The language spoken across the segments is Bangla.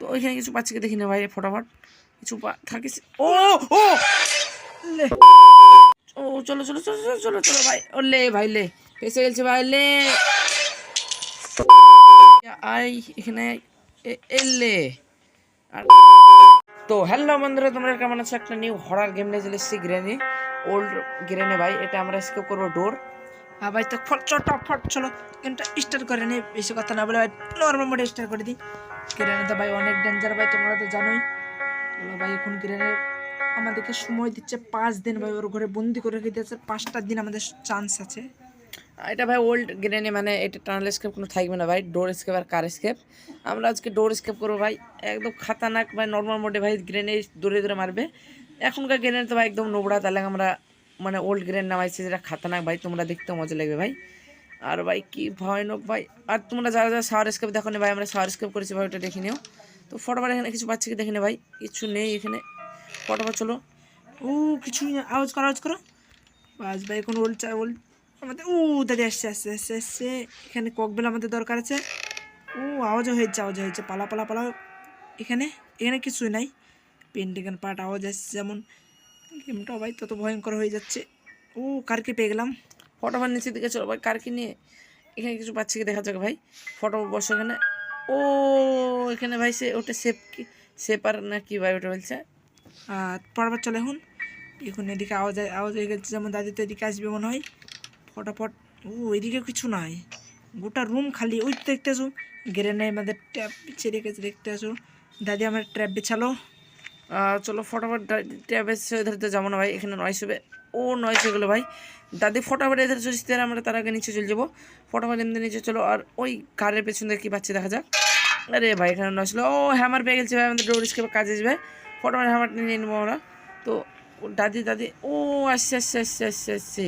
তো ওইখানে কিছু পাচ্ছি কি দেখি না ভাই ফটাফট। কিছু থাকিস ও ও! ও চলো চলো চলো চলো চলো চলো ভাই। ও লে ভাই লে। এসে গেছে ভাই লে। আই এখানে এলে আর তো হ্যালো বন্ধুরা তোমরা কেমন আছো? একটা নিউ হরার গেম নিয়ে চলে এসেছি গ্রেনে ওল্ড গ্রেনে ভাই। এটা আমরা স্কেপ করব ডোর হ্যাঁ ভাই তো ফট চটাফট চলো। গেমটা স্টার্ট করে নি, বেশি কথা না বলে, ভাই নর্মাল মোডে স্টার্ট করে দিই তো ভাই, অনেক ডেঞ্জার ভাই, তোমরা তো জানোই। ভাই, এখন গ্রেনে আমাদেরকে সময় দিচ্ছে পাঁচ দিন, ভাই, ওর ঘরে বন্দি করে রেখে দিয়েছে। পাঁচটা দিন আমাদের চান্স আছে। এটা, ভাই ওল্ড গ্রেনে মানে এটা টানেল স্কেপ কোনো থাকবে না, ভাই ডোর স্কেপ আর কার স্কেপ আমরা আজকে ডোর স্কেপ করব, ভাই, একদম খাতারনাক, ভাই নর্মাল মোডে ভাই গ্রেনে দূরে দূরে মারবে। এখনকার গ্রেনে তো, ভাই, একদম নোবড়া তাহলে আমরা মানে ওল্ড গ্রেন নামাইছি যেটা খাতারনাক, ভাই, তোমরা দেখতে মজা লাগবে, ভাই। আর ভাই, কি ভয়ানক, ভাই। আর তোমরা যারা যারা সাওয়ার স্কেপ দেখো ভাই, আমরা সাওয়ার স্কেপ করেছি, ভাই, ওটা দেখে নিও। তো ফটোফট এখানে কিছু পাচ্ছি কি দেখে নে, ভাই। কিছু নেই এখানে। ফটোফট চলো। ও কিছুই আওয়াজ করো আওয়াজ করো। বাস, ভাই, এখন ওল্ড চা ওল্ড আমাদের ও, দাদি, আসছে আসছে আসছে আসছে। এখানে ককবেল আমাদের দরকার আছে। ও আওয়াজও হয়েছে আওয়াজ হয়েছে পালা পালা পালা। এখানে? এখানে কিছুই নাই। পেন্টিগান পার্ট আওয়াজ আসছে যেমন। গেমটা ভাই তত ভয়ঙ্কর হয়ে যাচ্ছে। ও, কারকে পেয়ে গেলাম। ফটোফট নিচের দিকে, চলো ভাই, কারকে নিয়ে এখানে কিছু পাচ্ছি কি দেখা যাক ভাই। ফটো বসো এখানে। ও, এখানে ভাই সে, ওটা সেপ কি, সেপার না কি ভাই ওটা বলছে? আর পরবার চলে এখন। এখন এদিকে আওয়াজ আওয়াজ হয়ে গেছে, যেমন দাদি তো এদিকে আসবে মনে হয়। ফটাফট, ও, এদিকে কিছু নাই। গোটা রুম খালি, ওই দেখতে আসো গ্রেনে আমাদের ট্যাপ বিছিয়ে রেখেছে, দেখতে আসো দাদি আমার ট্র্যাপ বিছালো। চলো ফটাফট এসে ধরতে যাব না ভাই, এখানে নয়স হবে। ও নয়স হয়ে গেলো ভাই। দাদি ফটাফট এদের চলছি আমরা তার আগে নিচে চলে যাব। ফটাফট এমনি নিচে চলো, আর ওই কারের পেছনে কি পাচ্ছি দেখা যাক। আরে ভাই, এখানে নয় ছিল ও হ্যামার পেয়ে গেছে ভাই, আমাদের ডোর স্কেপে কাজে আসবে। ফটোফট হ্যামারটা নিয়ে নেব আমরা। তো দাদি দাদি, ও, আসছে আসছে আসছে আসছে আসছে।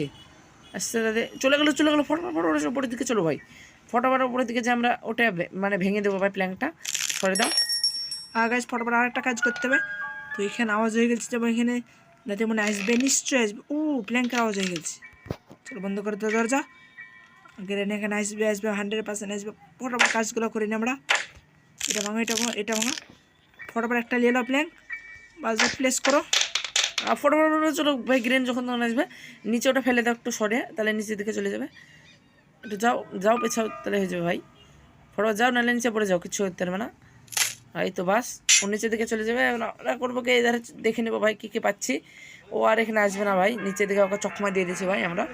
আসছে দাদি, চলে গেলো চলে গেলো। ফটোফট ফটোফট উপরের দিকে চলো ভাই। ফটোফট উপরের দিকে যে আমরা ওটা মানে ভেঙে দেবো ভাই প্ল্যাঙ্কটা সরে দাও। আর গাছ ফটোফট আর একটা কাজ করতে হবে। তো এখানে আওয়াজ হয়ে গেছে, যেমন এখানে দাদি মনে হয় আসবে, নিশ্চয়ই আসবে। ও প্ল্যাঙ্কের আওয়াজ হয়ে গেছে। চলো বন্ধ করে দাও দরজা। গ্রেন এখানে আসবে আসবে হান্ড্রেড পার্সেন্ট আসবে। ফটোফট কাজগুলো করে নিই আমরা। এটা ভাঙো এটা ভাঙো এটা ভাঙো। ফটোফট একটা নিয়ে এলো প্ল্যান বাস প্লেস করো। ফটোফট চলো ভাই গ্রেন যখন তখন আসবে, নিচে ওটা ফেলে দাও, একটু সরে, তাহলে নিচের দিকে চলে যাবে। একটু যাও যাও, পেছাও, তাহলে হয়ে যাবে ভাই। ফটোফট যাও, নাহলে নিচে পড়ে যাও, কিছু করতে পারবে না। আর এই তো বাস, ও নিচের দিকে চলে যাবে। আমরা করব কি এধারে দেখে নেব ভাই কী কী পাচ্ছি। ও আর এখানে আসবে না ভাই, নিচের দিকে ওকে চকমা দিয়ে দিয়েছি ভাই আমরা।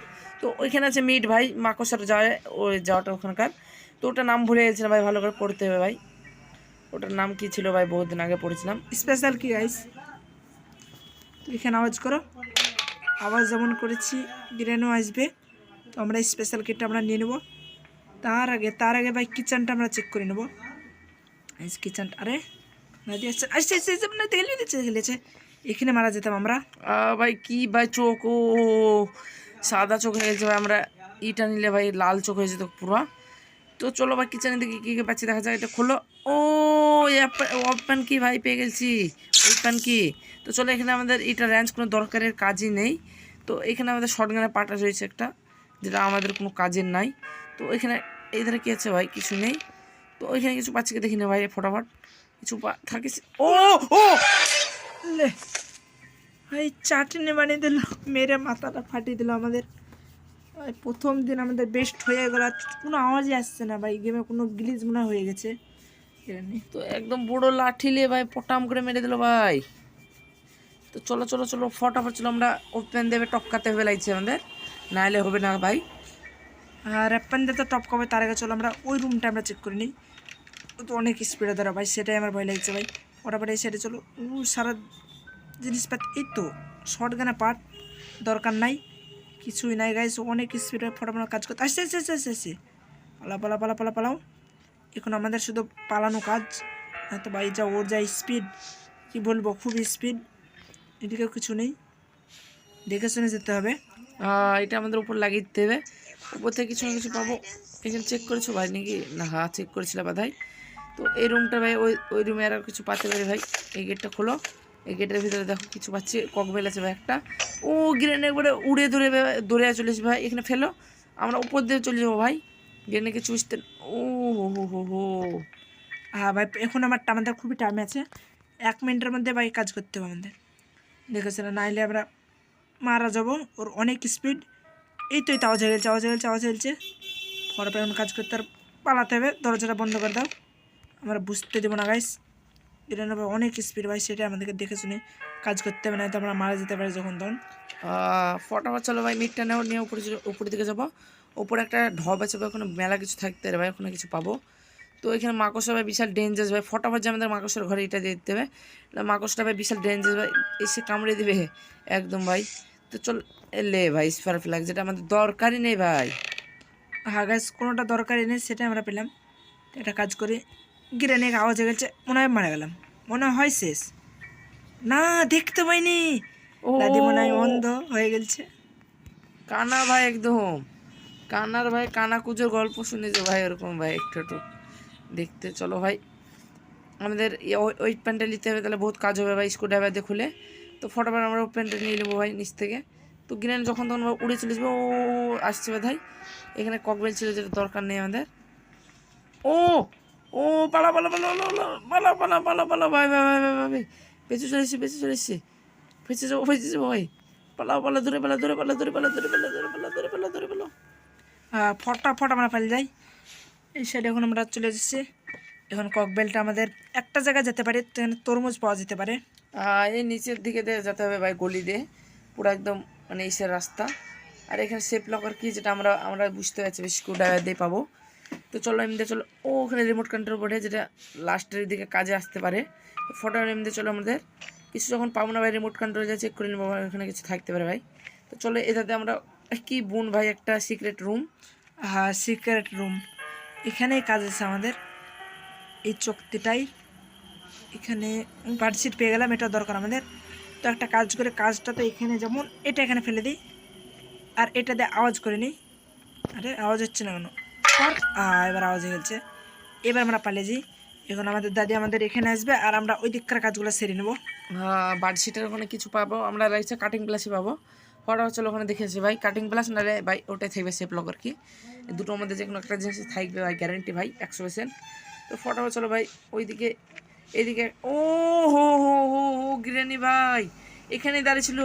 তো ওইখানে আছে মিট ভাই মাকসার যায় ওই যাওয়াটা ওখানকার। তো ওটা নাম ভুলে গেছিলাম ভাই, ভালো করে পড়তে হবে ভাই। ওটার নাম কি ছিল ভাই বহুত দিন আগে পড়েছিলাম। স্পেশাল কি গাইস তো এখানে আওয়াজ করো। আওয়াজ যেমন করেছি, গ্রেনও আসবে। তো আমরা স্পেশাল কিটটা আমরা নিয়ে নেব। তার আগে তার আগে ভাই কিচেনটা আমরা চেক করে নেব। কিচেন আরে, নদী আসছে আসছে আসছে আসছে না তেল দিচ্ছে খেলেছে এখানে মারা যেতাম আমরা। ভাই, কি ভাই চোখ, ও সাদা চোখ হয়ে ভাই, আমরা ইটা নিলে, ভাই, লাল চোখ হয়ে যেত পুরো। তো চলো, ভাই কিচেনের দিকে কী কী পাচ্ছি দেখা যায় এটা খোলো। ও ওপেন কি, ভাই, পেয়ে গেছি। ওপেন কি। তো চলো, এখানে আমাদের এটা র্যাঞ্চ কোনো দরকারের কাজই নেই। তো এখানে আমাদের শর্টগানের পাটা রয়েছে একটা, যেটা আমাদের কোনো কাজের নাই। তো এখানে এই ধারে কী আছে, ভাই? কিছু নেই। তো ওইখানে কিছু পাচ্ছি কি দেখি না ভাই ফটাফট। কিছু থাকিস ও ও! লে ভাই চাটনি বানিয়ে দিল মেরে মাথাটা ফাটিয়ে দিল আমাদের। প্রথম দিন আমাদের বেস্ট হয়ে গেল আর কোনো আওয়াজই আসছে না ভাই গেমে কোনো গ্লিজ মনে হয় হয়ে গেছে। তো একদম বড় লাঠি নিয়ে ভাই পটাম করে মেরে দিল ভাই। তো চলো চলো চলো ফটাফট চলো আমরা ওপেন দেবে টপকাতে হবে লাগছে আমাদের। নাহলে হবে না ভাই। আর অ্যাপেন দিয়ে তো টপকাবে তার আগে চলো আমরা ওই রুমটা আমরা চেক করে নিই। ও তো অনেক স্পিডে ধরা ভাই, সেটাই আমার ভয় লাগছে ভাই। ফটাফট এই সাইডে চলো। ও সারা জিনিসপাতি, এই তো শর্ট গানে পার্ট দরকার নাই, কিছুই নাই গাইস অনেক স্পিডে ফটাফট কাজ করতে আসছে আসছে আসছে আসছে আসছে। পালা পালা পালা পালা পালাও। এখন আমাদের শুধু পালানো কাজ হ্যাঁ তো ভাই যা, ওর যা স্পিড কি বলব, খুব স্পিড এদিকেও কিছু নেই। দেখে শুনে যেতে হবে। এটা আমাদের উপর লাগিয়ে দিতে হবে। উপর থেকে কিছু না কিছু পাবো? এখানে চেক করেছ? ভাই নাকি? না হ্যাঁ চেক করেছিল বাধাই। তো এই রুমটা ভাই, ওই ওই রুমে আর কিছু পাতে পারি ভাই। এই গেটটা খোলো। এই গেটের ভিতরে দেখো কিছু পাচ্ছি ককবেল আছে ভাই একটা। ও গ্রেন একবারে উড়ে দূরে দৌড়ে চলেছে ভাই, এখানে ফেলো। আমরা উপর দিয়ে চলে যাব ভাই। গ্রেনে কিছু বুঝতে ও, হো হো হো হো। হ্যাঁ ভাই, এখন আমার আমাদের খুবই টাইম আছে। এক মিনিটের মধ্যে ভাই কাজ করতে হবে আমাদের। দেখেছিল নাইলে আমরা মারা যাব। ওর অনেক স্পিড এই তো এই তো, আওয়াজ হয়ে গেছে, আওয়াজ গেছে আওয়াজ গেছে। পরে এখন কাজ করতে আর পালাতে হবে, দরজাটা বন্ধ করে দাও। আমরা বুঝতে দেবো না গাইস এটা না ভাই অনেক স্পিড ভাই সেটা আমাদেরকে দেখে শুনে কাজ করতে হবে না তো আমরা মারা যেতে পারি যখন তখন ফটাফট চলো, ভাই মিটটা নেও, নিয়ে উপরে উপরের দিকে যাব। উপরে একটা ঢব আছে ওখানে মেলা কিছু থাকতে পারে, ভাই, ওখানে কিছু পাবো। তো এখানে মাকড়সা, ভাই, বিশাল ডেঞ্জাস ভাই। ফটাফট যে আমাদের মাকড়সার ঘরে এটা দিয়ে দিতে হবে। না মাকড়সটা, ভাই, বিশাল ডেঞ্জাস ভাই, এসে কামড়ে দিবে। একদম, ভাই। তো চল এলে ভাই স্পার ফ্ল্যাগ যেটা আমাদের দরকারই নেই ভাই। হ্যাঁ গাইস কোনোটা দরকারই নেই সেটা আমরা পেলাম। একটা কাজ করে গিরে নিয়ে আওয়াজ হয়ে গেছে মনে হয় মারা গেলাম। মনে হয় শেষ। না দেখতে পাইনি। দাদি মনে হয় অন্ধ হয়ে গেছে কানা ভাই একদম। কানার ভাই কানা কুজোর গল্প শুনেছে ভাই ওরকম ভাই একটু একটু। দেখতে চলো ভাই। আমাদের ওই- ওই প্যান্টটা নিতে হবে তাহলে বহুত কাজ হবে ভাই স্ক্রু ড্রাইভার দিয়ে খুলে। তো ফটোবার আমরা প্যান্টটা নিয়ে নেব ভাই নিচ থেকে। তো গ্রেন যখন তখন উড়ে চলে যাবে, ও আসছে ভাই এখানে ককবেল ছিল যেটা দরকার নেই আমাদের। ও ও, পালা পালা পালা পালা পালা পালা পালা ভাই ভাই ভাই ভাই ভাই ভাই। বেঁচে চলে এসছে বেঁচে চলে এসছে। বেঁচে যাব ফেঁচে যাব, ভাই। পালা পালা ধরে পালা ধরে পালা ধরে পালা ধরে পালা ধরে পালা ধরে পালা ধরে ফটা ফটা আমরা ফেলে যাই। এই সাইডে এখন আমরা চলে এসেছি। এখন ককবেলটা আমাদের একটা জায়গায় যেতে পারে, তো এখানে তরমুজ পাওয়া যেতে পারে। এই নিচের দিকে দিয়ে যেতে হবে ভাই গলি দিয়ে। পুরো একদম মানে ইসের রাস্তা। আর এখানে সেফ লকার কি যেটা আমরা আমরা বুঝতে পারছি স্ক্রু ড্রাইভার দিয়ে পাবো। তো চলো এমনি চলো, ও ওখানে রিমোট কন্ট্রোল বোর্ডে যেটা লাস্টের দিকে কাজে আসতে পারে। ফটো এমনি চলো আমাদের। কিছু যখন পাবো না ভাই রিমোট কন্ট্রোল যা চেক করে নেব ওখানে কিছু থাকতে পারে ভাই। তো চলো এটাতে আমরা, কি বোন ভাই, একটা সিক্রেট রুম হ্যাঁ সিক্রেট রুম এখানেই কাজ আছে আমাদের। এই চুক্তিটাই এখানে পার্টশিট পেয়ে গেলাম, এটা দরকার আমাদের। তো একটা কাজ করে কাজটা তো এখানে যেমন এটা এখানে ফেলে দিই, আর এটা দিয়ে আওয়াজ করে নিই। আরে, আওয়াজ হচ্ছে না কেন। এবার আওয়াজ হয়ে গেছে। এবার আমরা পালিয়ে যাই। এখন আমাদের দাদি আমাদের এখানে আসবে, আর আমরা ওই দিককার কাজগুলো সেরে নেব। বার্ডশিটের ওখানে কিছু পাবো। আমরা লাগছে কাটিং প্লাসই পাবো। পরে চলো ওখানে দেখেছি ভাই কাটিং প্লাস নাহলে ভাই ওটাই থাকবে সেফ লকার কি? এই দুটোর মধ্যে যে কোনো একটা জিনিস থাকবে, ভাই গ্যারেন্টি ভাই, একশো পার্সেন্ট তো ফটো চলো, ভাই, ওইদিকে এইদিকে ও, হো হো হো হো, গিরানি ভাই, এখানেই দাঁড়িয়েছিল।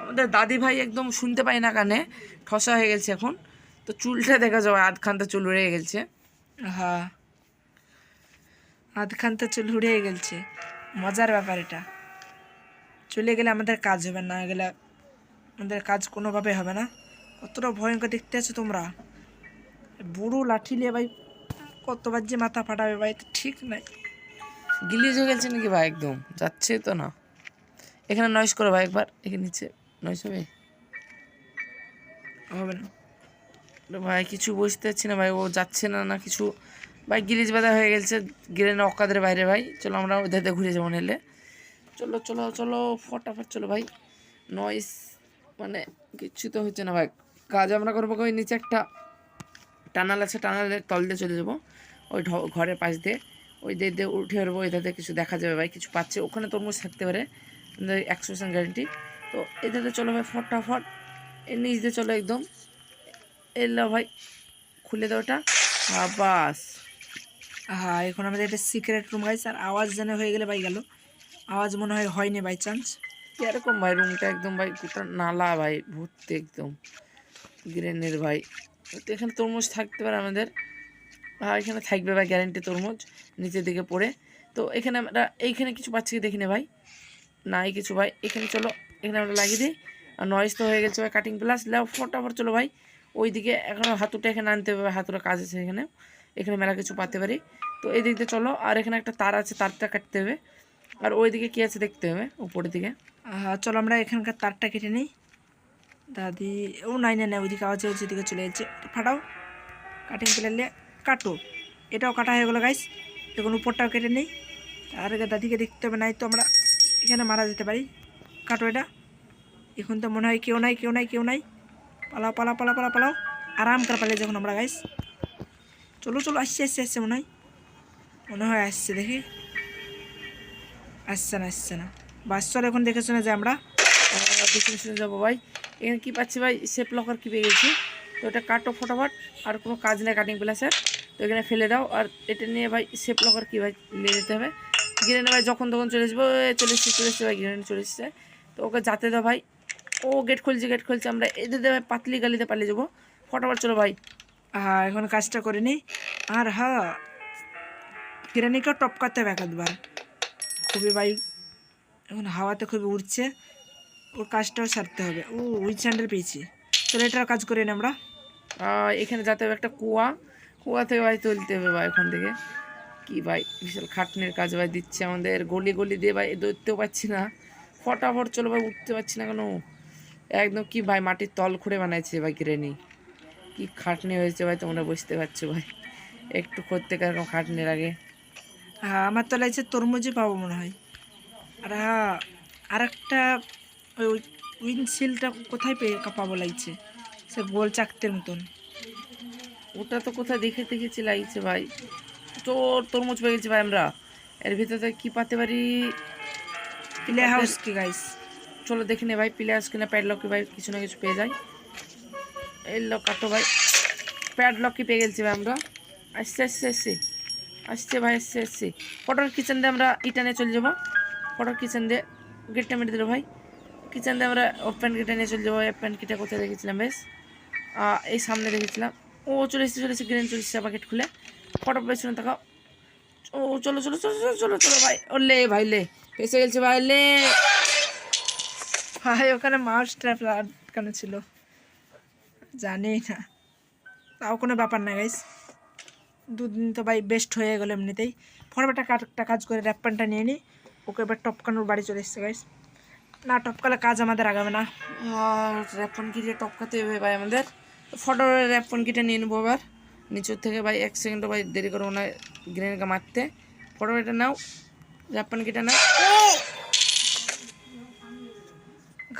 আমাদের দাদি ভাই একদম শুনতে পাই না কানে, ঠসা হয়ে গেছে এখন। তো চুলটা দেখা যাবে আধখানটা চুল উড়ে গেছে। হ্যাঁ আধখান তো চুল উড়িয়ে গেছে মজার ব্যাপার এটা। চলে গেলে আমাদের কাজ হবে না, গেলে আমাদের কাজ কোনোভাবে হবে না। কতটা ভয়ঙ্কর দেখতে আছো তোমরা। বুড়ো লাঠি নিয়ে ভাই, কতবার যে মাথা ফাটাবে ভাই ঠিক নাই। গিলিজ হয়ে গেছে নাকি ভাই? একদম। যাচ্ছে তো না। এখানে নয়েস করো ভাই একবার। এখানে নিচে নয়েস হবে? হবে না। ভাই, কিছু বুঝতে পারছি না ভাই। ও যাচ্ছে না না কিছু। ভাই, গিলিজ বাধা হয়ে গেছে। গিলে না অকাদের বাইরে ভাই। চলো আমরা ওদের ঘুরে যাব নিলে চলো চলো চলো, ফটাফট চলো ভাই। নয়েস মানে কিচ্ছু তো হচ্ছে না ভাই। কাজ আমরা করব ওই নিচে একটা টানাল আছে। টানালের তল দিয়ে চলে যাব। ওই ঘরের পাশ দিয়ে। ওই দিয়ে উঠে বেরোবো, এটাতে কিছু দেখা যাবে ভাই, কিছু পাচ্ছে। ওখানে তরমুজ থাকতে পারে একশো পার্সেন্ট গ্যারেন্টি তো এটাতে চলো ভাই, ফটাফট। এর নিচ দিয়ে চলো একদম। এলো ভাই, খুলে দাও ওটা। বাস হ্যাঁ এখন আমাদের একটা সিক্রেট রুম গাইছে আর আওয়াজ যেন হয়ে গেলে ভাই গেল। আওয়াজ মনে হয় হয়নি বাই চান্স এরকম ভাই রুমটা একদম ভাই, গোটা নালা ভাই, ভর্তি একদম। গ্রেনের ভাই। তো এখানে তরমুজ থাকতে পারে আমাদের। হ্যাঁ এখানে থাকবে ভাই গ্যারেন্টি তরমুজ নিচের দিকে পড়ে। তো এখানে আমরা, এইখানে কিছু পাচ্ছি কি দেখি না ভাই? নাই কিছু ভাই। এখানে চলো, এখানে আমরা লাগিয়ে দিই। আর নয়েজ তো হয়ে গেছে ভাই কাটিং প্লাস লাও ফটাফট চলো ভাই, ওইদিকে এখন হাতুটা এখানে আনতে হবে হাতুটা কাজ আছে এখানে। এখানে মেলা কিছু পাতে পারি। তো এই দিক দিয়ে চলো, আর এখানে একটা তার আছে, তারটা কাটতে হবে। আর ওইদিকে কী আছে দেখতে হবে, উপরের দিকে। চলো আমরা এখানকার তারটা কেটে নিই। দাদি, ও নাই না না ওইদিকে আওয়াজ হচ্ছে, ওইদিকে চলে যাচ্ছে। ফাটাও। কাটিং প্লেলে কাটো। এটাও কাটা হয়ে গেলো গাইস এখন উপরটাও কেটে নেই। আর দাদিকে দেখতে হবে, নাই তো আমরা এখানে মারা যেতে পারি। কাটো এটা। এখন তো মনে হয় কেউ নাই কেউ নাই কেউ নাই। পালাও পালাও পালাও পালাও পালাও। আরাম করে পালিয়ে যখন আমরা গাইস চলো চলো, আসছে আসছে আসছে মনে হয়। মনে হয় আসছে, দেখি। আসছে না আসছে না। বাস, চলো, এখন দেখে শুনে যে আমরা। দেখে শুনে যাব, ভাই। এখানে কি পাচ্ছি, ভাই? সেফ লকার কি পেয়ে গেছি। তো ওটা কাটো, ফটোফট। আর কোনো কাজ নেই কাটিং প্লাসের তো এখানে ফেলে দাও। আর এটা নিয়ে ভাই সেপ লকার কি ভাই? নিয়ে যেতে হবে। গ্রেনে ভাই যখন তখন চলে আসব। চলে এসছে চলে এসছে ভাই গ্রেনে চলে এসছে। তো ওকে যাতে দাও ভাই। ও গেট খুলছে গেট খুলছে। আমরা এদের ভাই পাতলি গালিতে পালিয়ে যাব। ফটাফট চলো ভাই। হ্যাঁ এখন কাজটা করে নিই আর হ্যাঁ কিরানিকেও টপকাতে হবে একবার খুবই ভাই এখন হাওয়াতে খুবই উড়ছে। ওর কাজটাও সারতে হবে। ও উইচ স্যান্ডেল পেয়েছি। চলো এটার কাজ করে নিই আমরা। এখানে যাতে হবে একটা কুয়া। কুয়া থেকে ভাই তুলতে হবে ভাই ওখান থেকে। কি ভাই, বিশাল খাটনির কাজ ভাই দিচ্ছে আমাদের। গলি গলি দিয়ে ভাই ধরতেও পাচ্ছি না। ফটাফট চলো ভাই, উঠতে পারছি না কেন? একদম কি ভাই মাটির তল খুঁড়ে বানাইছে ভাই গ্রেনি। কি খাটনি হয়েছে ভাই, তোমরা বুঝতে পারছ ভাই। একটু করতে কেরকম খাটনির আগে হ্যাঁ আমার তো লাগছে তরমুজই পাবো মনে হয়। আর হ্যাঁ আর একটা ওই উইন্ডশিলটা কোথায় পেয়ে পাবো লাগছে? সে গোল চাকতের মতন। ওটা তো কোথায় দেখে দেখেছি লাগছে ভাই। তো তরমুজ পেয়ে গেছি ভাই আমরা। এর ভিতরে কি পাতে পারি? প্লে হাউস কি গাইস চলো দেখে নে ভাই প্লেয়ার্স কিনা প্যাডলকি ভাই কিছু না কিছু পেয়ে যাই এই লোক কাটো ভাই প্যাডলকি পেয়ে গেছি ভাই আমরা। আসছে আসছে আসছে। আসছে ভাই আসছে আসছে। ফটোর কিচেন দিয়ে আমরা ইটানে চলে যাব। ফটোর কিচেন দিয়ে গেটটা মেরে দিল ভাই। কিচেন দিয়ে আমরা ওপেন গেটে নিয়ে চলে যাব। ওপেন গেটে কোথায় দেখেছিলাম বেশ? এই সামনে দেখেছিলাম। ও চলে এসেছে চলে এসেছে, গ্রেন চলে এসেছে গেট খুলে। ফটো পেছনে তাকাও ও, চলো চলো চলো চলো চলো চলো, ভাই। ও লে ভাই, লে। এসে গেছে ভাই, লে। ভাই, ওখানে মাউস ট্র্যাপ আটকানো ছিল। জানি না। তাও কোনো ব্যাপার না গাইস দুদিন তো, ভাই বেস্ট হয়ে গেল এমনিতেই। ফটোটা একটা কাজ করে র্যাপ প্যান্টটা নিয়ে নিই ওকে এবার টপকানোর বাড়ি চলে এসছে গাইস না টপকালে কাজ আমাদের আগাবে না। আর র্যাপন কিটে টপকাতে হবে ভাই, আমাদের? ফটো র্যাপন কিটে নিয়ে নেব আবার নিচের থেকে ভাই এক সেকেন্ডও ভাই দেরি করব না গ্রেনেডকে মারতে। ফটো এটা নাও র্যাপন কিটে নাও।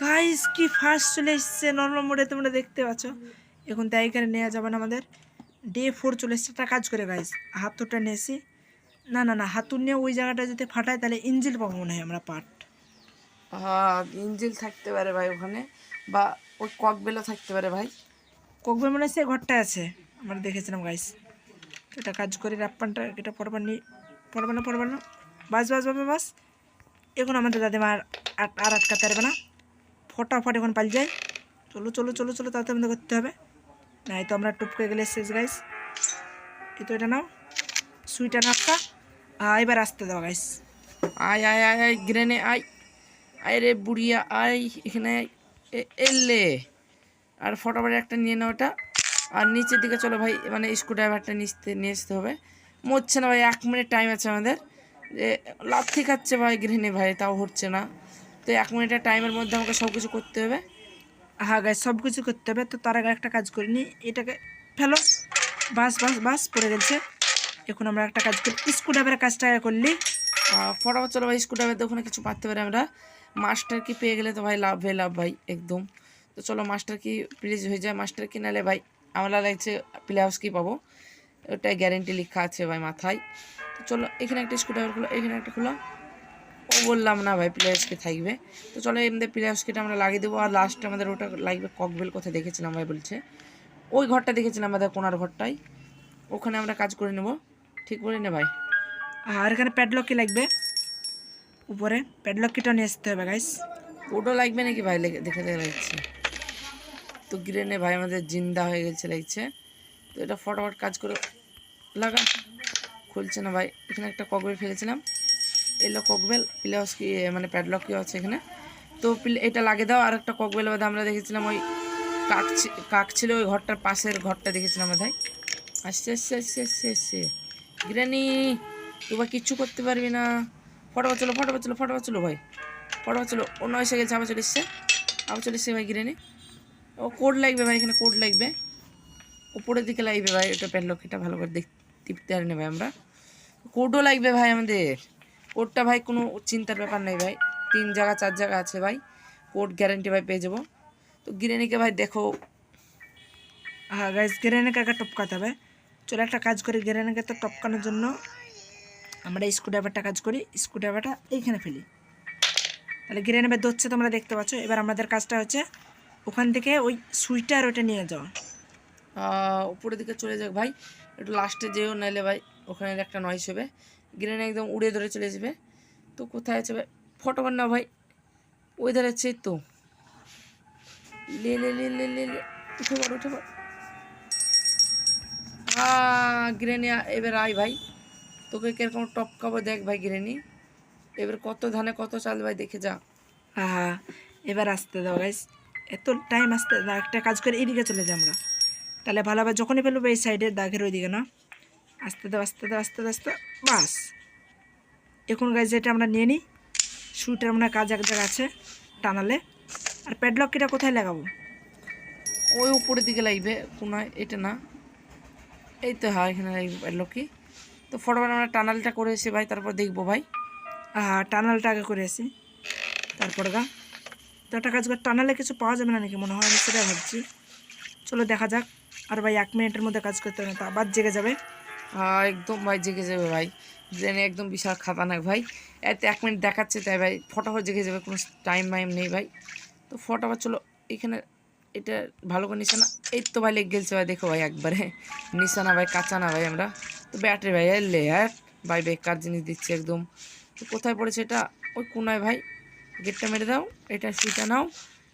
গাইস কি ফার্স্ট চলে এসছে নর্মাল মোডে তোমরা দেখতে পাচ্ছ। এখন তাই এখানে নেওয়া যাবে না আমাদের। ডে ফোর চলে এসছে একটা কাজ করে গাইস হাতুরটা নিয়েছি। না না না হাতুর নিয়ে ওই জায়গাটা যদি ফাটায় তাহলে ইঞ্জিল পাবো মনে হয় আমরা পাট হ্যাঁ ইঞ্জিল থাকতে পারে ভাই ওখানে বা ওই ককবেলও থাকতে পারে ভাই। ককবে মনে হচ্ছে ঘরটা আছে, আমরা দেখেছিলাম গাইস এটা কাজ করে রাপ্পানটা, এটা পরবার নি পরবে না না বাস বাস বাস বাস। এখন আমাদের দাদিমা আর, আর- আটকাতে পারবে না। ফটাফট এখন পাল যায়। চলো চলো চলো চলো তাতে আমাদের করতে হবে। না তো আমরা টুপকে গেলে শেষ গাইস এই তো এটা নাও। সুইটা নাপটা এবার আসতে দাও গাইস আয় আয় আয় আয় গ্রেনে আয়। আয় রে বুড়িয়া, আয়, এখানে আয়। এলে। আর ফটোফট একটা নিয়ে নাও ওটা আর নিচের দিকে চলো ভাই মানে স্ক্রু ড্রাইভারটা নিচতে নিয়ে আসতে হবে। মরছে না ভাই এক মিনিট টাইম আছে আমাদের। যে লাথি খাচ্ছে ভাই গৃহিণী ভাই তাও হচ্ছে না। তো এক মিনিটের টাইমের মধ্যে আমাকে সব কিছু করতে হবে। হ্যাঁ গাইস সব কিছু করতে হবে। তো তার আগে একটা কাজ করিনি এটাকে ফেলো। বাস বাস বাস পড়ে গেছে। এখন আমরা একটা কাজ করি স্ক্রু ড্রাইভারের কাজটা করলি ফটাফট চলো ভাই স্ক্রু ড্রাইভার ওখানে কিছু পারতে পারি আমরা। মাস্টার কি পেয়ে গেলে তো ভাই লাভ হয়ে লাভ ভাই একদম। তো চলো মাস্টার কি প্লিজ হয়ে যায়? মাস্টার কি নালে ভাই? আমরা লাগছে প্লে হাউস কি পাবো? ওটাই গ্যারেন্টি লেখা আছে ভাই মাথায়। তো চলো এখানে একটা স্ক্রু ড্রাইভার খোলো এখানে একটা খোলো। ও বললাম না ভাই প্লে হাউসকে থাকবে? তো চলো এমনি প্লে হাউসকেটা আমরা লাগিয়ে দেবো। আর লাস্টে আমাদের ওটা লাগবে ককবেল কোথায় দেখেছিলাম ভাই বলছে? ওই ঘরটা দেখেছিলাম আমাদের কোনার ঘরটাই ওখানে আমরা কাজ করে নেব। ঠিক বলি না ভাই। আর এখানে প্যাডলক কি লাগবে? উপরে প্যাডলক কিটা নিয়ে আসতে হবে গাইস ওটা লাগবে নাকি ভাই? দেখে দেখে লাগছে তো গ্রেনে ভাই আমাদের জিন্দা হয়ে গেছে লাগছে। তো এটা ফটাফট কাজ করে লাগা খুলছে না ভাই। এখানে একটা ককবেল ফেলেছিলাম। এলো ককবেল প্লাস কি মানে প্যাডলক কি আছে এখানে। তো এটা লাগিয়ে দাও। আর একটা ককবেল বাদে আমরা দেখেছিলাম ওই কাক কাক ছিল ওই ঘরটার পাশের ঘরটা দেখেছিলাম হয় আসছে আসছে আসছে আসছে আসছে। গ্রেনি তুই বা কিচ্ছু করতে পারবি না। ফটোফট চলো ফটোফট চলো ফটোফট চলো ভাই। ফটোফট চলো। অন্য এসে গেছে, আবার চলে এসছে। আবার চলে এসছে ভাই গ্রেনি। ও কোড লাগবে ভাই, এখানে কোড লাগবে। উপরের দিকে লাগবে ভাই, ওটা প্যাডলক এটা ভালো করে দেখ টিপতে পারি নেবে আমরা। কোডও লাগবে ভাই আমাদের। কোডটা ভাই কোনো চিন্তার ব্যাপার নেই ভাই। তিন জায়গা, চার জায়গা আছে ভাই। কোড গ্যারেন্টি ভাই পেয়ে যাব। তো গিরেনিকে ভাই দেখো। হ্যাঁ গাইস গেরেনাকে আগে টপকাতে হবে। চলো একটা কাজ করি, গেরেনাকে তো টপকানোর জন্য আমরা স্ক্রু ড্রাইভারটা কাজ করি। স্ক্রু ড্রাইভারটা এইখানে ফেলি। তাহলে গেরেনে বেদ হচ্ছে তোমরা দেখতে পাচ্ছ। এবার আমাদের কাজটা হচ্ছে ওখান থেকে ওই সুইটার ওটা নিয়ে যাওয়া আহ, উপরের দিকে চলে যাক ভাই। একটু লাস্টে যেও নাইলে ভাই ওখানে একটা নয়েস হবে। গ্রেন একদম উড়ে ধরে চলে যাবে। তো কোথায় আছে ভাই? ফটো না ভাই। ওই ধারে আছে তো। লে লে লে লে লে লে। উঠে পড় উঠে পড়। গ্রেনি এবার আয় ভাই। তোকে কীরকম টপ খাব দেখ ভাই গ্রেনি এবার কত ধানে কত চাল ভাই দেখে যা। হ্যাঁ এবার আসতে দাও গাইস এত টাইম আসতে একটা কাজ করে এদিকে চলে যাই আমরা। তাহলে ভালোভাবে যখনই ফেলব এই সাইডে দাগের ওইদিকে না। আস্তে দাও আস্তে দাও আস্তে আস্তে। বাস। এখন গাইজ এটা আমরা নিয়ে নিই। সুইটার মনে কাজ এক জায়গা আছে টানালে। আর প্যাডলক এটা কোথায় লাগাবো? ওই উপরের দিকে লাগবে কোনায় এটা না। এই তো হ্যাঁ এখানে লাগবে লোকি তো ফটোবার আমরা টানালটা করে এসে ভাই তারপর দেখব ভাই। হ্যাঁ টানালটা আগে করে আসি। তারপর গা। একটা কাজ করে টানালে কিছু পাওয়া যাবে না নাকি মনে হয় আমি সেটাই ভাবছি। চলো দেখা যাক। আর ভাই, এক মিনিটের মধ্যে কাজ করতে হবে না তো আবার জেগে যাবে। হ্যাঁ একদম ভাই, জেগে যাবে ভাই। জেনে একদম বিশাল খাতারনাক ভাই। এতে এক মিনিট দেখাচ্ছে, তাই ভাই ফটোফট জেগে যাবে, কোনো টাইম মাইম নেই ভাই। তো ফটোফট চলো, এখানে এটা ভালো করে নিশানা এই তো ভাই, লেগে গেছে ভাই, দেখো ভাই, একবারে। নিশানা ভাই, কাঁচা না ভাই আমরা। তো ব্যাটারি ভাই হ্যাঁ ভাই, বেকার জিনিস দিচ্ছে একদম। তো কোথায় পড়েছে এটা? ওই কোনায় ভাই। গেটটা মেরে দাও এটা সুইটা নাও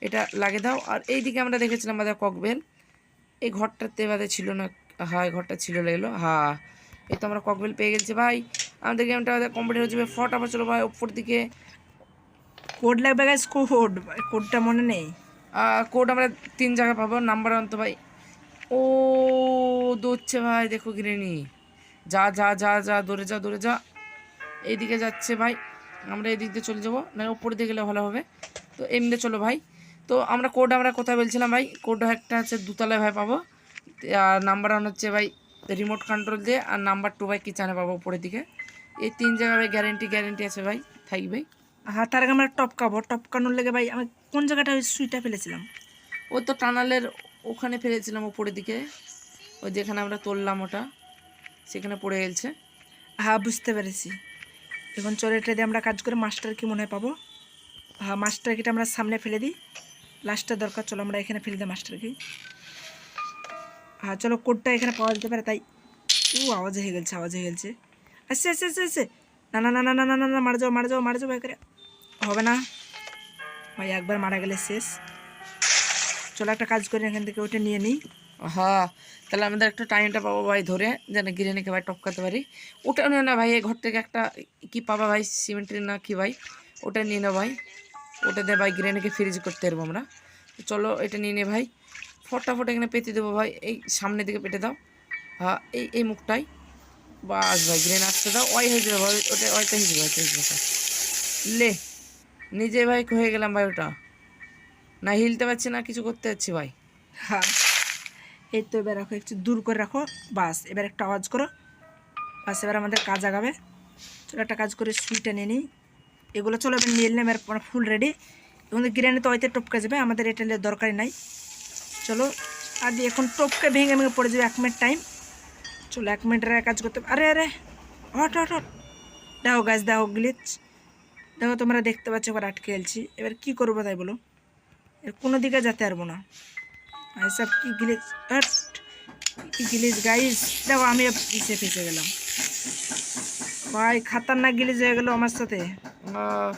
এটা লাগে দাও। আর এইদিকে আমরা দেখেছিলাম আমাদের ককবেল। এই ঘরটাতে বাদে ছিল না হ্যাঁ এই ঘরটা ছিল লাগল হ্যাঁ এই তো আমরা ককবেল পেয়ে গেছি ভাই। আমাদের গেমটা কমপ্লিট হয়ে যাবে। ফট আবার চলো ভাই ওপর দিকে। কোড লাগবে গাইস কোড কোডটা মনে নেই? কোড আমরা তিন জায়গায় পাবো। নাম্বার অন্ত ভাই। ও দৌড়ছে ভাই দেখো গিরেনি। যা যা যা যা দৌড়ে যা দৌড়ে যা। এইদিকে যাচ্ছে ভাই। আমরা এদিক দিয়ে চলে যাব। না ওপর দিয়ে গেলে ভালো হবে। তো এমনি চলো ভাই। তো আমরা কোড আমরা কোথায় বলছিলাম ভাই? কোড একটা হচ্ছে দুতলায় ভাই পাবো। আর নাম্বার ওয়ান হচ্ছে ভাই রিমোট কন্ট্রোল দিয়ে। আর নাম্বার টু ভাই কিচেনে পাবো উপরের দিকে। এই তিন জায়গায় ভাই গ্যারেন্টি গ্যারেন্টি আছে ভাই। থাকবে হ্যাঁ তার আগে আমরা টপকাবো টপকানোর লেগে ভাই আমি কোন জায়গাটা ওই সুইটা ফেলেছিলাম? ওই তো টানালের ওখানে ফেলেছিলাম উপরের দিকে। ওই যেখানে আমরা তুললাম ওটা সেখানে পড়ে গেছে। হ্যাঁ বুঝতে পেরেছি। এখন চলে এটা দিয়ে আমরা কাজ করে মাস্টার কি মনে হয় পাবো? হ্যাঁ মাস্টার কিটা আমরা সামনে ফেলে দিই। লাস্টটা দরকার, চলো আমরা এখানে ফেলে দিই মাস্টার কি হ্যাঁ চলো কোডটা এখানে পাওয়া যেতে পারে, তাই। ও আওয়াজ হয়ে গেছে আওয়াজ হয়ে গেছে আসছে আসছে আসছে আসছে। না না না না না না না না, মারা যাও মারা যাও মারা যাও করে। হবে না। ভাই, একবার মারা গেলে শেষ। চলো একটা কাজ করি, এখান থেকে ওটা নিয়ে নিই। হ্যাঁ তাহলে আমাদের একটা টাইমটা পাবো ভাই ধরে, যেন গিরিনিকে ভাই টপকাতে পারি। ওটা নিয়ে না ভাই, এই ঘর থেকে একটা কি পাবা ভাই সিমেন্টের না কি ভাই? ওটা নিয়ে নাও ভাই। ওটা দিয়ে ভাই গিরিনিকে ফ্রিজ করতে পারব আমরা। চলো এটা নিয়ে নে ভাই। ফটাফট এখানে পেতে দেবো ভাই। এই সামনের দিকে পেটে দাও। হ্যাঁ এই এই মুখটাই। বাস ভাই, গ্রেন আসতে দাও। ওই হয়ে যাবে ভাই, ওটা, ওইটা হয়ে যাবে ওইটা হয়ে যাবে লে, নিজে ভাই হয়ে গেলাম ভাই ওটা। না হিলতে পারছি না, কিছু করতে পারছি ভাই। হ্যাঁ। এই তো এবার রাখো, একটু দূর করে রাখো, বাস। এবার একটা আওয়াজ করো। বাস, এবার আমাদের কাজ আগাবে। চলো একটা কাজ করে সুইটা নিয়ে নিই। এগুলো চলো এবার নিয়ে নিলাম এবার ফুল রেডি এবং গ্রেনে তো হয়তো টপকে যাবে, আমাদের এটা নিয়ে দরকারই নাই। চলো আর দিয়ে এখন টপকে ভেঙে ভেঙে পড়ে যাবে এক মিনিট টাইম চলো এক মিনিটের কাজ করতে আরে আরে, হট হট হট। দেখো গাছ দেখো গ্লিচ দেখো তোমরা দেখতে পাচ্ছ, এবার আটকে গেছি। এবার কী করব তাই বলো? এর কোনো দিকে যেতে পারব না। এসব কি হট কি গিলিস গাইস দেখো, আমি পিছিয়ে ফেসে গেলাম। ভাই, খাতারনাক গিলিস হয়ে গেল আমার সাথে।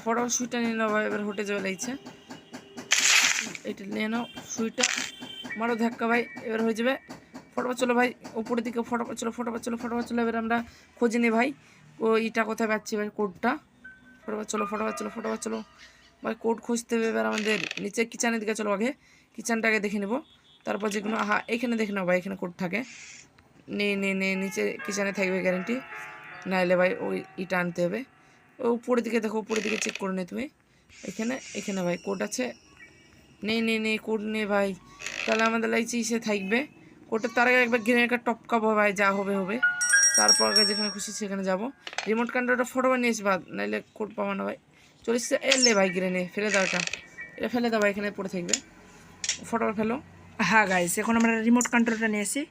ফটো সুইটা নিয়ে নাও ভাই, এবার হোটে যাওয়া লাগছে। এটা নিয়ে নাও সুইটা। মারো ধাক্কা ভাই, এবার হয়ে যাবে। ফটোফট চলো ভাই, উপরের দিকে ফটোফট চলো ফটোফট চলো ফটোফট চলো এবার আমরা খুঁজে নিই ভাই, ও ইটা কোথায় পাচ্ছি ভাই, কোডটা। ফটোফট চলো ফটোফট চলো ফটোফট চলো ভাই, কোড খুঁজতে হবে, এবার আমাদের নিচে কিচেনের দিকে চলো আগে। কিচেনটা আগে দেখে নেব। তারপর যেগুলো হ্যাঁ এখানে দেখে নাও ভাই, এখানে কোড থাকে। নে নে নে, নিচে কিচেনে থাকবে গ্যারেন্টি নাইলে ভাই ওই ইটা আনতে হবে। ও উপরের দিকে দেখো, উপরের দিকে চেক করে নে তুমি। এখানে এখানে ভাই কোড আছে। নেই নেই নেই কোড নেই ভাই। তাহলে আমাদের লাগছে সে থাকবে। কোডটা তার আগে একবার গ্রেনের কার্ড টপকাবো ভাই, যা হবে হবে। তারপর আগে যেখানে খুশি সেখানে যাব। রিমোট কন্ট্রোলটা ফটো বানিয়েছি বাদ নাইলে কোড পাবো না ভাই। চল্লিশ এলে ভাই গ্রেনে ফেলে দাও এটা। এটা ফেলে দাও ভাই, এখানে পড়ে থাকবে। ফটো ফেলো। হ্যাঁ গাইস এখন আমরা রিমোট কন্ট্রোলটা নিয়ে আসি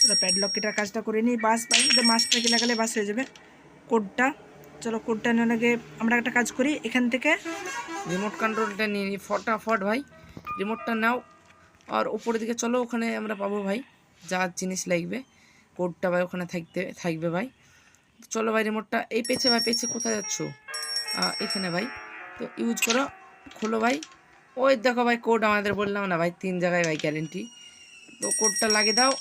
চলো প্যাডলক কিটার কাজটা করে নিই। বাস ভাই মাসটা কি লাগালে বাস হয়ে যাবে। কোডটা চলো কোডটা আগে আমরা একটা কাজ করি। এখান থেকে রিমোট কন্ট্রোলটা নিয়ে নিই। ফটাফট, ভাই। রিমোটটা নাও। আর উপরের দিকে চলো, ওখানে আমরা পাবো, ভাই, যা জিনিস লাগবে। কোডটা ভাই, ওখানে থাকতে, থাকবে, ভাই। চলো, ভাই রিমোটটা এই পেছে, ভাই, পেছে কোথায় যাচ্ছ? এখানে, ভাই। তো ইউজ করো। খোলো, ভাই। ওই দেখো ভাই কোড আমাদের বললাম না ভাই, তিন জায়গায় ভাই গ্যারেন্টি তো কোডটা লাগিয়ে দাও।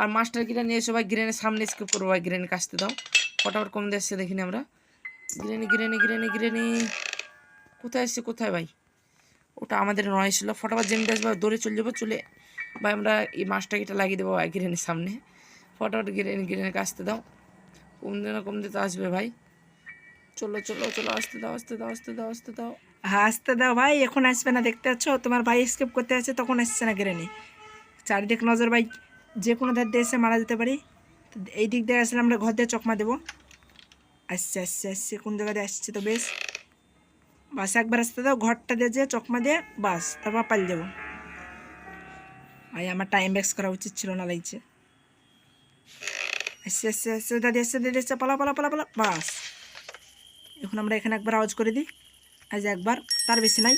আর মাস্টার কিটা নিয়ে এসো ভাই গ্রেনের সামনে স্কিপ করব ভাই গ্রেনের কাছতে দাও। ফটাফট কম দিয়ে দেখিনি আমরা। গ্রেনি গ্রেনি গ্রেনি গ্রেনি কোথায় এসছে কোথায় ভাই? ওটা আমাদের নয় ছিল। ফটাফট জেমতে আসবে দৌড়ে চলে যাব, চলে ভাই আমরা এই মাছটা কিটা লাগিয়ে দেবো ভাই গ্রেনের সামনে। ফটাফট গ্রেন গ্রেনে কাছতে দাও। কম দিন কম দিতে আসবে ভাই। চলো চলো চলো আসতে দাও আসতে দাও আসতে দাও আসতে দাও। আসতে দাও, ভাই, এখন আসবে না, দেখতে পাচ্ছ? তোমার ভাই স্কেপ করতে আছে তখন আসছে না গ্রেনি। চারিদিক নজর, ভাই যে কোনো ধার দিয়ে এসে মারা যেতে পারি। এই দিক দিয়ে আসলে আমরা ঘর দিয়ে চকমা দেবো। আসছে আসছে আসছে, কোন জায়গা দিয়ে আসছে তো বেশ। বাস একবার আসতে দাও, ঘরটা দিয়ে যে চকমা দিয়ে বাস, তারপর পালিয়ে যাব। ভাই, আমার টাইম ব্যাক্স করা উচিত ছিল না, লাগছে। আসছে আসছে আসছে দাদি আসছে দাদি আসছে পালা পালা পালা পালা বাস। এখন আমরা এখানে একবার আওয়াজ করে দিই। আজ একবার তার বেশি নাই।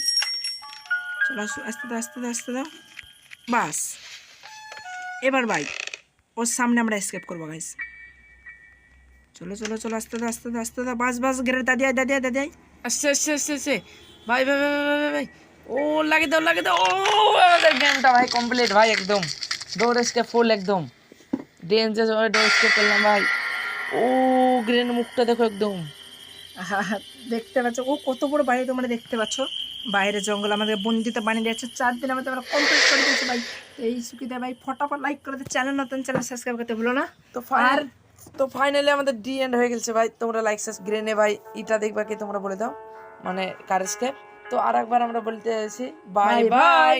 চলো আসো, আস্তে দাও আস্তে দাও আস্তে দাও। বাস। এবার ভাই ওর সামনে আমরা স্কেপ করব গাইস চলো চলো চলো আস্তে দাও আস্তে দাও আস্তে দাও। বাস বাস গেরে দাদি আয় দাদি আয় দাদি আয়। আসছে আসছে আসছে আসছে। ভাই ভাই ভাই ভাই, ভাই ও লাগে দাও লাগে দাও। ও আমাদের গেমটা ভাই কমপ্লিট ভাই একদম। দৌড় স্কেপ ফুল একদম। ডেঞ্জার দৌড় স্কেপ করলাম ভাই। ও গ্রেন মুখটা দেখো একদম। দেখতে পাচ্ছ। ও কত বড় বাইরে তোমরা দেখতে পাচ্ছ। বাইরে জঙ্গল আমাদের বন্দিতে বানিয়ে দিয়েছে। চার দিন আমাদের আমরা কমপ্লিট করে দিয়েছি ভাই। এই সুবিধা ভাই ফটাফট লাইক করে দিতে চ্যানেল নতুন চ্যানেল সাবস্ক্রাইব করতে ভুলো না। তো ফাইনাল তো ফাইনালি আমাদের ডি এন্ড হয়ে গেছে ভাই। তোমরা লাইক সাস গ্রেনে ভাই। এটা দেখবা কি তোমরা বলে দাও। মানে কার স্কেপ তো আর একবার আমরা বলতে চাইছি বাই. বাই